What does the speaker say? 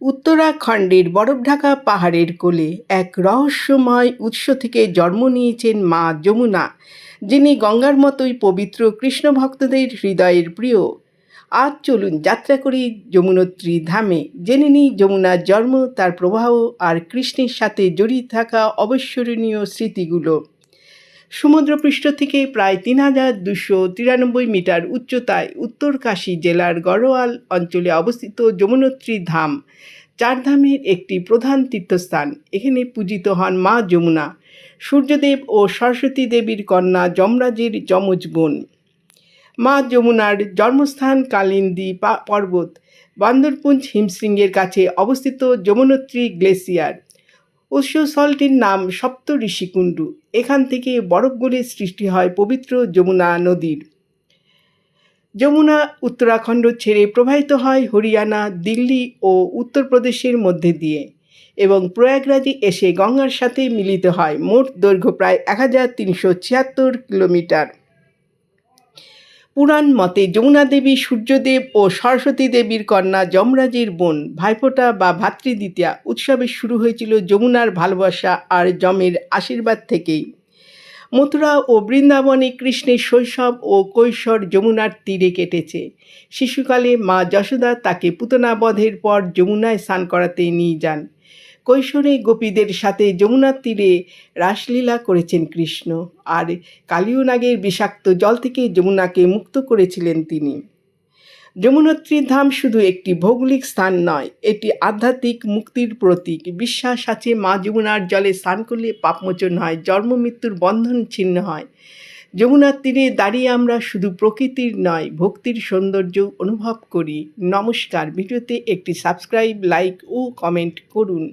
উত্তরাখণ্ডের বরফঢাকা পাহাড়ের কোলে এক রহস্যময় উৎস থেকে জন্ম নিয়েছেন মা যমুনা, যিনি গঙ্গার মতোই পবিত্র কৃষ্ণ ভক্তদের হৃদয়ের প্রিয়। আজ চলুন যাত্রা করি যমুনোত্রী ধামে। জেনে নিই যমুনার জন্ম, তার প্রবাহ আর কৃষ্ণের সাথে জড়িয়ে থাকা অবিস্মরণীয় স্মৃতিগুলো। সমুদ্রপৃষ্ঠ থেকে প্রায় তিন হাজার দুশো তিরানব্বই মিটার উচ্চতায় উত্তরকাশী জেলার গড়োয়াল অঞ্চলে অবস্থিত যমুনোত্রী ধাম। চারধামের একটি প্রধান তীর্থস্থান। এখানে পূজিত হন মা যমুনা, সূর্যদেব ও সরস্বতী দেবীর কন্যা যমরাজের যমজ বোন মা যমুনার জন্মস্থান কালিন্দী পর্বত বান্দরপুঞ্জ হিমশৃঙ্গের কাছে অবস্থিত যমুনোত্রী গ্লেসিয়ার। উৎসস্থলটির নাম সপ্ত ঋষিকুণ্ডু। এখান থেকে বরফ গলে সৃষ্টি হয় পবিত্র যমুনা নদীর। যমুনা উত্তরাখণ্ড ছেড়ে প্রবাহিত হয় হরিয়ানা, দিল্লি ও উত্তরপ্রদেশের মধ্যে দিয়ে এবং প্রয়াগরাজে এসে গঙ্গার সাথে মিলিত হয়। মোট দৈর্ঘ্য প্রায় এক হাজার তিনশো ছিয়াত্তর কিলোমিটার। পুরাণ মতে যমুনা দেবী সূর্যদেব ও সরস্বতী দেবীর কন্যা যমরাজের বোন ভাইফোঁটা বা ভাতৃদ্বিতীয়া উৎসবের শুরু হয়েছিল যমুনার ভালোবাসা আর যমের আশীর্বাদ থেকেই। মথুরা ও বৃন্দাবনে কৃষ্ণের শৈশব ও কৈশোর যমুনার তীরে কেটেছে। শিশুকালে মা যশোদা তাকে পুতনাবধের পর যমুনায় স্নান করাতে নিয়ে যান। কৈশোরে গোপীদের সাথে যমুনার তীরে রাসলীলা করেছেন কৃষ্ণ। আর কালিয়নাগের বিষাক্ত জল থেকে যমুনাকে মুক্ত করেছিলেন তিনি। যমুনোত্রী ধাম শুধু একটি ভৌগোলিক স্থান নয়, এটি আধ্যাত্মিক মুক্তির প্রতীক। বিশ্বাস আছে, মা যমুনার জলে স্নান করলে পাপমোচন হয়, জন্ম মৃত্যুর বন্ধন ছিন্ন হয়। যমুনার তীরে দাঁড়িয়ে আমরা শুধু প্রকৃতির নয়, ভক্তির সৌন্দর্য অনুভব করি। নমস্কার, ভিডিওতে একটি সাবস্ক্রাইব, লাইক ও কমেন্ট করুন।